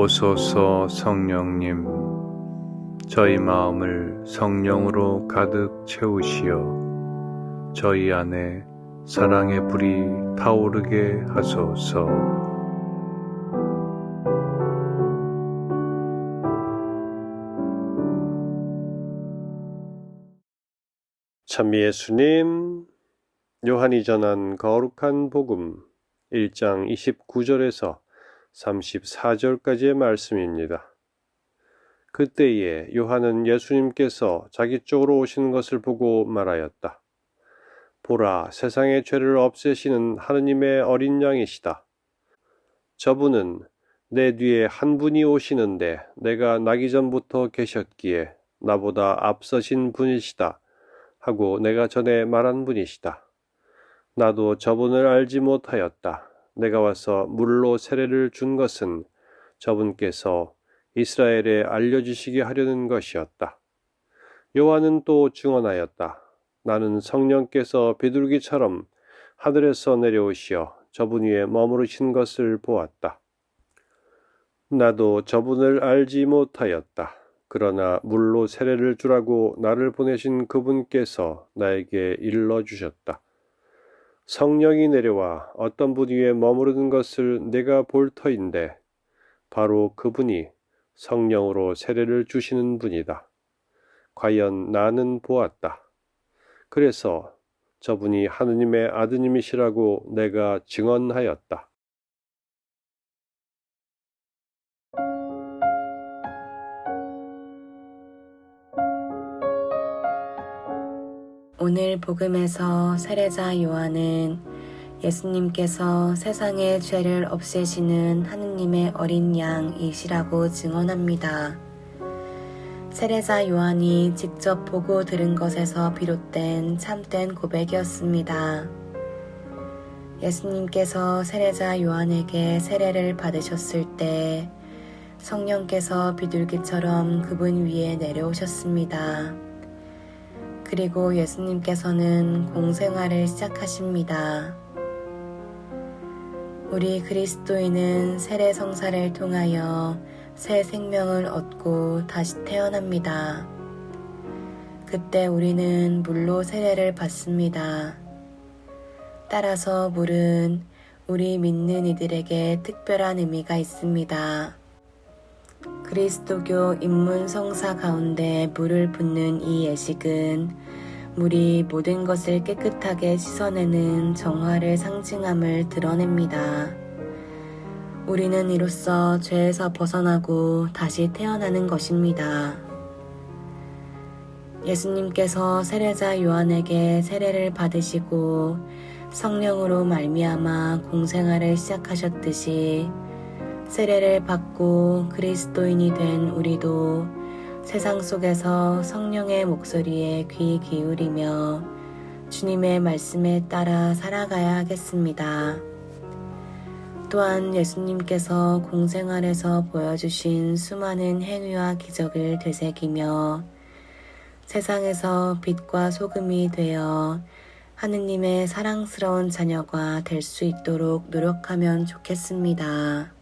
오소서 성령님, 저희 마음을 성령으로 가득 채우시어 저희 안에 사랑의 불이 타오르게 하소서. 참 예수님, 요한이 전한 거룩한 복음 1장 29절에서 34절까지의 말씀입니다. 그때에 요한은 예수님께서 자기 쪽으로 오시는 것을 보고 말하였다. 보라, 세상의 죄를 없애시는 하느님의 어린 양이시다. 저분은 내 뒤에 한 분이 오시는데 내가 나기 전부터 계셨기에 나보다 앞서신 분이시다. 하고 내가 전에 말한 분이시다. 나도 저분을 알지 못하였다. 내가 와서 물로 세례를 준 것은 저분께서 이스라엘에 알려주시게 하려는 것이었다. 요한은 또 증언하였다. 나는 성령께서 비둘기처럼 하늘에서 내려오시어 저분 위에 머무르신 것을 보았다. 나도 저분을 알지 못하였다. 그러나 물로 세례를 주라고 나를 보내신 그분께서 나에게 일러 주셨다. 성령이 내려와 어떤 분 위에 머무르는 것을 내가 볼 터인데 바로 그분이 성령으로 세례를 주시는 분이다. 과연 나는 보았다. 그래서 저분이 하느님의 아드님이시라고 내가 증언하였다. 오늘 복음에서 세례자 요한은 예수님께서 세상의 죄를 없애시는 하느님의 어린 양이시라고 증언합니다. 세례자 요한이 직접 보고 들은 것에서 비롯된 참된 고백이었습니다. 예수님께서 세례자 요한에게 세례를 받으셨을 때 성령께서 비둘기처럼 그분 위에 내려오셨습니다. 그리고 예수님께서는 공생활을 시작하십니다. 우리 그리스도인은 세례 성사를 통하여 새 생명을 얻고 다시 태어납니다. 그때 우리는 물로 세례를 받습니다. 따라서 물은 우리 믿는 이들에게 특별한 의미가 있습니다. 그리스도교 입문 성사 가운데 물을 붓는 이 예식은 물이 모든 것을 깨끗하게 씻어내는 정화를 상징함을 드러냅니다. 우리는 이로써 죄에서 벗어나고 다시 태어나는 것입니다. 예수님께서 세례자 요한에게 세례를 받으시고 성령으로 말미암아 공생활을 시작하셨듯이 세례를 받고 그리스도인이 된 우리도 세상 속에서 성령의 목소리에 귀 기울이며 주님의 말씀에 따라 살아가야 하겠습니다. 또한 예수님께서 공생활에서 보여주신 수많은 행위와 기적을 되새기며 세상에서 빛과 소금이 되어 하느님의 사랑스러운 자녀가 될 수 있도록 노력하면 좋겠습니다.